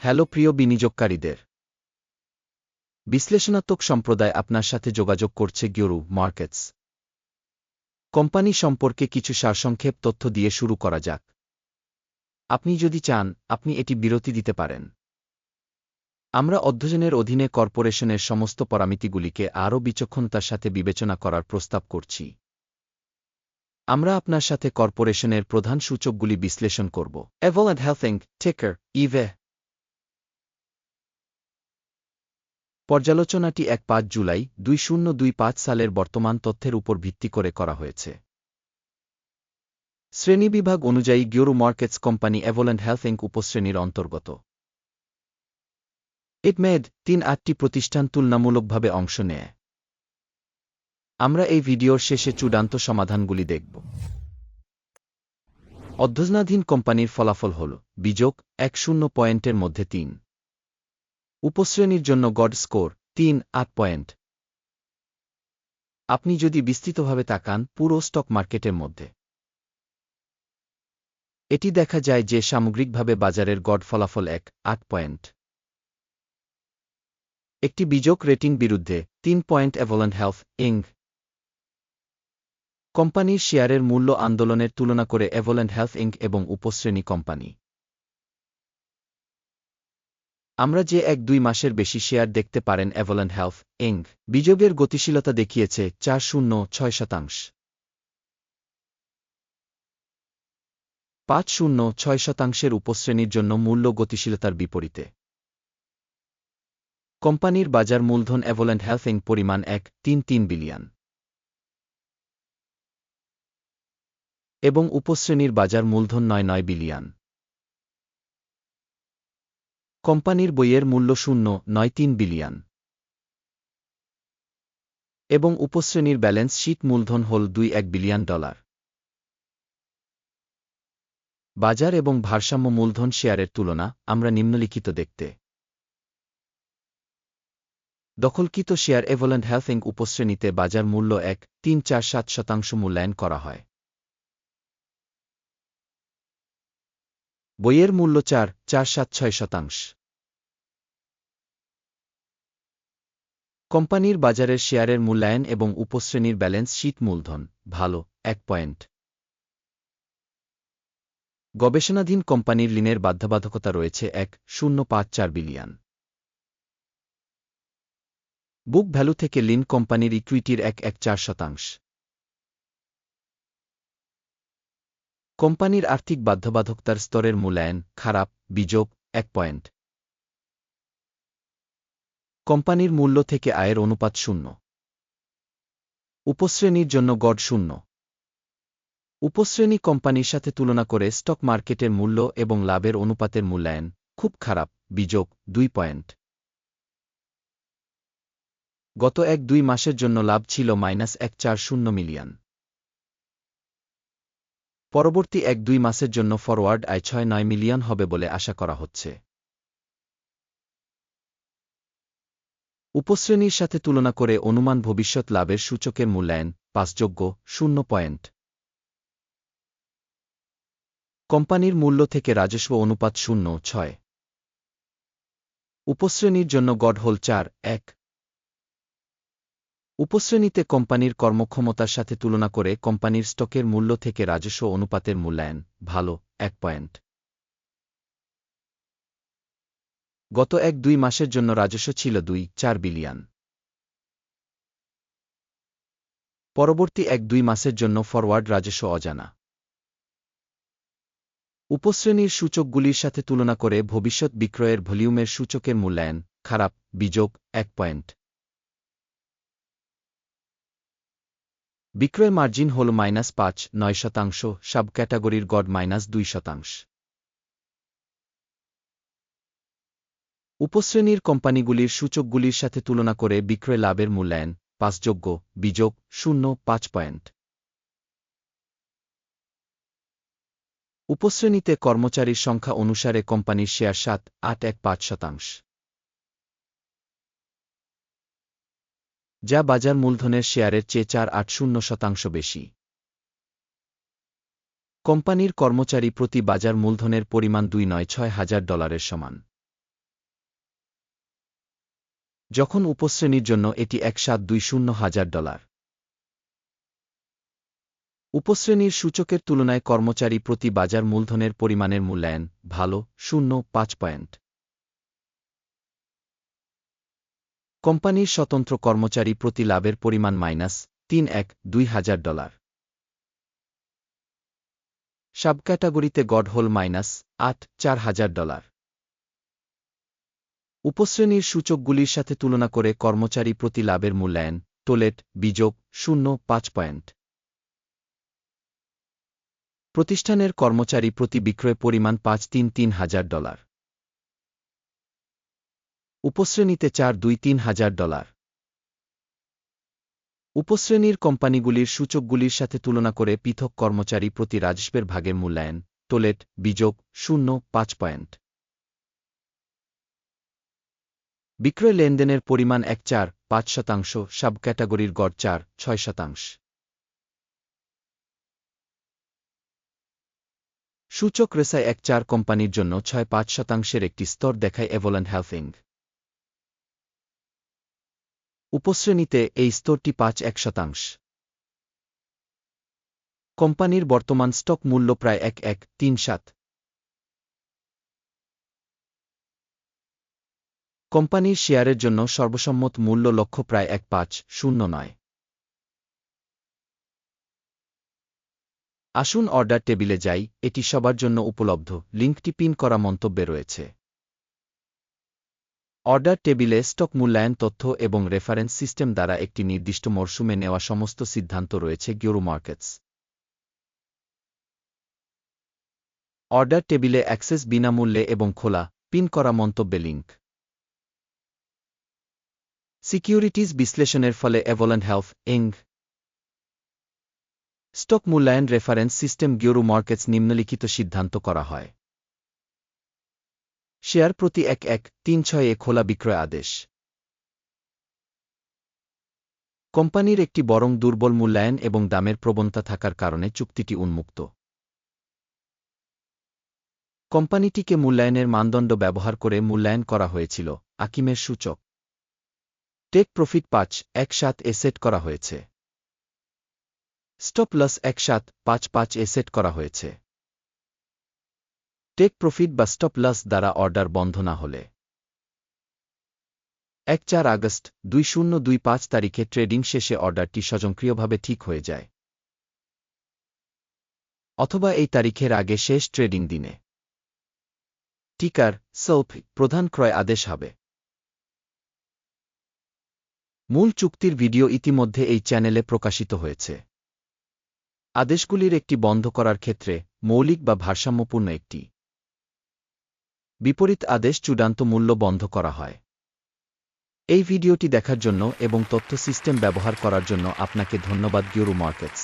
Hello প্রিয় বিনিয়োগকারীদের। বিশ্লেষণাত্মক সম্প্রদায় আপনার সাথে যোগাযোগ করছে গিওরু মার্কেটস। কোম্পানি সম্পর্কে কিছু সারসংক্ষেপ তথ্য দিয়ে শুরু করা যাক। আপনি যদি চান, আপনি এটি বিরতি দিতে পারেন। আমরা অধ্যয়নের অধীনে কর্পোরেশনের সমস্ত পরামিতিগুলিকে আরও বিচক্ষণতার সাথে বিবেচনা করার প্রস্তাব করছি। আমরা আপনার সাথে কর্পোরেশনের প্রধান সূচকগুলি বিশ্লেষণ করব। এভল অ্যান্ড হেলথিং টেকার ইভে পর্যালোচনাটি এক পাঁচ জুলাই দুই শূন্য দুই পাঁচ সালের বর্তমান তথ্যের উপর ভিত্তি করে করা হয়েছে। শ্রেণীবিভাগ অনুযায়ী গিওরু markets company Evolent health Inc উপশ্রেণীর অন্তর্গত। ইটমেড তিন আটটি প্রতিষ্ঠান তুলনামূলকভাবে অংশ নেয়। আমরা এই ভিডিওর শেষে চূড়ান্ত সমাধানগুলি দেখব। অধ্যয়নাধীন কোম্পানির ফলাফল হল বিযোগ এক শূন্য পয়েন্টের মধ্যে তিন। উপশ্রেণীর জন্য গড স্কোর তিন, আট পয়েন্ট আপনি যদি বিস্তৃতভাবে তাকান পুরো স্টক মার্কেটের মধ্যে। এটি দেখা যায় যে সামগ্রিকভাবে বাজারের গড ফলাফল এক, আট পয়েন্ট একটি বিযোগ রেটিং বিরুদ্ধে তিন পয়েন্ট অ্যাভোল্যান্ড হেলথ ইং কোম্পানির শেয়ারের মূল্য আন্দোলনের তুলনা করে অ্যাভোল্যান্ড হেলথ ইঙ্ক এবং উপশ্রেণী কোম্পানি। আমরা যে এক দুই মাসের বেশি শেয়ার দেখতে পারেন অ্যাভোল্যান্ড হেলথ ইঙ্ক বিযোগের গতিশীলতা দেখিয়েছে চার শূন্য ছয় শতাংশ। পাঁচ শূন্য ছয় শতাংশের উপশ্রেণীর জন্য মূল্য গতিশীলতার বিপরীতে। কোম্পানির বাজার মূলধন অ্যাভোল্যান্ড হেলথ পরিমাণ এক, তিন তিন বিলিয়ন। এবং উপশ্রেণীর বাজার মূলধন নয় নয় বিলিয়ন। কোম্পানির বইয়ের মূল্য শূন্য, নয় তিন বিলিয়ন। এবং উপশ্রেণীর ব্যালেন্স শীট মূলধন হল দুই এক বিলিয়ন ডলার। বাজার এবং ভারসাম্য মূলধন শেয়ারের তুলনা, আমরা নিম্নলিখিত দেখতে। দখলকৃত শেয়ার এভোল্যান্ড হেলথ ইং উপশ্রেণীতে বাজার মূল্য এক, তিন, চার, সাত শতাংশ মূল্যায়ন করা হয়। বইয়ের মূল্য চার চার সাত ছয় শতাংশ। কোম্পানির বাজারের শেয়ারের মূল্যায়ন এবং উপশ্রেণীর ব্যালেন্স শীট মূলধন, ভালো, এক পয়েন্ট। গবেষণাধীন কোম্পানির ঋণের বাধ্যবাধকতা রয়েছে এক শূন্য পাঁচ চার বিলিয়ন। বুক ভ্যালু থেকে লিন কোম্পানির ইকুইটির এক এক চার শতাংশ। কোম্পানির আর্থিক বাধ্যবাধকতার স্তরের মূল্যায়ন খারাপ বিযোগ এক পয়েন্ট। কোম্পানির মূল্য থেকে আয়ের অনুপাত শূন্য। উপশ্রেণীর জন্য গড় শূন্য। উপশ্রেণী কোম্পানির সাথে তুলনা করে স্টক মার্কেটের মূল্য এবং লাভের অনুপাতের মূল্যায়ন খুব খারাপ বিযোগ দুই পয়েন্ট। গত এক দুই মাসের জন্য লাভ ছিল মাইনাস এক চার শূন্য মিলিয়ন। পরবর্তী এক দুই মাসের জন্য ফরওয়ার্ড আয় ছয় নয় মিলিয়ন হবে বলে আশা করা হচ্ছে। উপশ্রেণীর সাথে তুলনা করে অনুমান ভবিষ্যৎ লাভের সূচকের মূল্যায়ন পাঁচযোগ্য, শূন্য পয়েন্ট। কোম্পানির মূল্য থেকে রাজস্ব অনুপাত শূন্য, ছয়। উপশ্রেণীর জন্য গড় হল চার, এক। উপশ্রেণীতে কোম্পানির কর্মক্ষমতার সাথে তুলনা করে কোম্পানির স্টকের মূল্য থেকে রাজস্ব অনুপাতের মূল্যায়ন, ভালো, এক পয়েন্ট। গত এক দুই মাসের জন্য রাজস্ব ছিল দুই, চার বিলিয়ন। পরবর্তী এক দুই মাসের জন্য ফরওয়ার্ড রাজস্ব অজানা। উপশ্রেণীর সূচকগুলির সাথে তুলনা করে ভবিষ্যৎ বিক্রয়ের ভলিউমের সূচকের মূল্যায়ন, খারাপ, বিযোগ, এক পয়েন্ট। বিক্রয় মার্জিন হল মাইনাস পাঁচ, নয় শতাংশ সাব ক্যাটাগরির গড় মাইনাস দুই শতাংশ। উপশ্রেণীর কোম্পানিগুলির সূচকগুলির সাথে তুলনা করে বিক্রয় লাভের মূল্যায়ন পাঁচযোগ্য বিযোগ, শূন্য, পাঁচ পয়েন্ট। উপশ্রেণীতে কর্মচারীর সংখ্যা অনুসারে কোম্পানির শেয়ার সাত, আট এক পাঁচ শতাংশ। যা বাজার মূলধনের শেয়ারের চেয়ে চার আট শূন্য শতাংশ বেশি। কোম্পানির কর্মচারী প্রতি বাজার মূলধনের পরিমাণ দুই নয় ছয় হাজার ডলারের সমান। যখন উপশ্রেণীর জন্য এটি এক সাত দুই শূন্য হাজার ডলার। উপশ্রেণীর সূচকের তুলনায় কর্মচারী প্রতি বাজার মূলধনের পরিমাণের মূল্যায়ন ভালো, শূন্য, পাঁচ পয়েন্ট। কোম্পানির স্বতন্ত্র কর্মচারী প্রতি লাভের পরিমাণ মাইনাস তিন এক দুই হাজার ডলার। সাব ক্যাটাগরিতে গডহোল মাইনাস আট চার হাজার ডলার। উপশ্রেণীর সূচকগুলির সাথে তুলনা করে কর্মচারী প্রতি লাভের মূল্যায়ন, টোলেট, বিযোগ, শূন্য, পাঁচ পয়েন্ট। প্রতিষ্ঠানের কর্মচারী প্রতি বিক্রয় পরিমাণ পাঁচ তিন তিন হাজার ডলার। উপশ্রেণীতে চার দুই তিন হাজার ডলার। উপশ্রেণীর কোম্পানিগুলির সূচকগুলির সাথে তুলনা করে পৃথক কর্মচারী প্রতি রাজস্বের ভাগের মূল্যায়ন টোলেট বিযোগ শূন্য, পাঁচ পয়েন্ট। বিক্রয় লেনদেনের পরিমাণ এক চার, পাঁচ শতাংশ সাব ক্যাটাগরির গড় চার, ছয় শতাংশ। সূচক রেসায় এক চার কোম্পানির জন্য ছয় পাঁচ শতাংশের একটি স্তর দেখায় এভোলেন হেলথিং। উপশ্রেণীতে এই স্তরটি পাঁচ এক শতাংশ। কোম্পানির বর্তমান স্টক মূল্য প্রায় এক এক তিন সাত। কোম্পানির শেয়ারের জন্য সর্বসম্মত মূল্য লক্ষ্য প্রায় এক পাঁচ শূন্য নয়। আসুন অর্ডার টেবিলে যাই, এটি সবার জন্য উপলব্ধ। লিঙ্কটি পিন করা মন্তব্যে রয়েছে। অর্ডার টেবিলে স্টক মূল্যায়ন তথ্য এবং রেফারেন্স সিস্টেম দ্বারা একটি নির্দিষ্ট মরশুমে নেওয়া সমস্ত সিদ্ধান্ত রয়েছে গিওরু মার্কেটস। অর্ডার টেবিলে অ্যাক্সেস বিনামূল্যে এবং খোলা, পিন করা মন্তব্যে লিঙ্ক সিকিউরিটিজ বিশ্লেষণের ফলে এভোলেন্ট হেলথ এং স্টক মূল্যায়ন রেফারেন্স সিস্টেম গিওরু মার্কেটস নিম্নলিখিত সিদ্ধান্ত করা হয়। শেয়ার প্রতি এক এক তিন ছয়ে খোলা বিক্রয় আদেশ। কোম্পানির একটি বরং দুর্বল মূল্যায়ন এবং দামের প্রবণতা থাকার কারণে চুক্তিটি উন্মুক্ত। কোম্পানিটিকে মূল্যায়নের মানদণ্ড ব্যবহার করে মূল্যায়ন করা হয়েছিল, আকিমের সূচক। টেক প্রফিট পাঁচ এক সাত এ সেট করা হয়েছে। স্টপ লস এক সাত পাঁচ পাঁচ এ সেট করা হয়েছে। টেক প্রফিট বা স্টপ লস দ্বারা অর্ডার বন্ধ না হলে। এক চার আগস্ট দুই শূন্য দুই পাঁচ তারিখে ট্রেডিং শেষে অর্ডারটি স্বয়ংক্রিয়ভাবে ঠিক হয়ে যায়। অথবা এই তারিখের আগে শেষ ট্রেডিং দিনে। টিকার সৌফ প্রধান ক্রয় আদেশ হবে। মূল চুক্তির ভিডিও ইতিমধ্যে এই চ্যানেলে প্রকাশিত হয়েছে। আদেশগুলির একটি বন্ধ করার ক্ষেত্রে মৌলিক বা ভারসাম্যপূর্ণ একটি বিপরীত আদেশ চূড়ান্ত মূল্য বন্ধ করা হয়। এই ভিডিওটি দেখার জন্য এবং তথ্য সিস্টেম ব্যবহার করার জন্য আপনাকে ধন্যবাদ গিউরু মার্কেটস।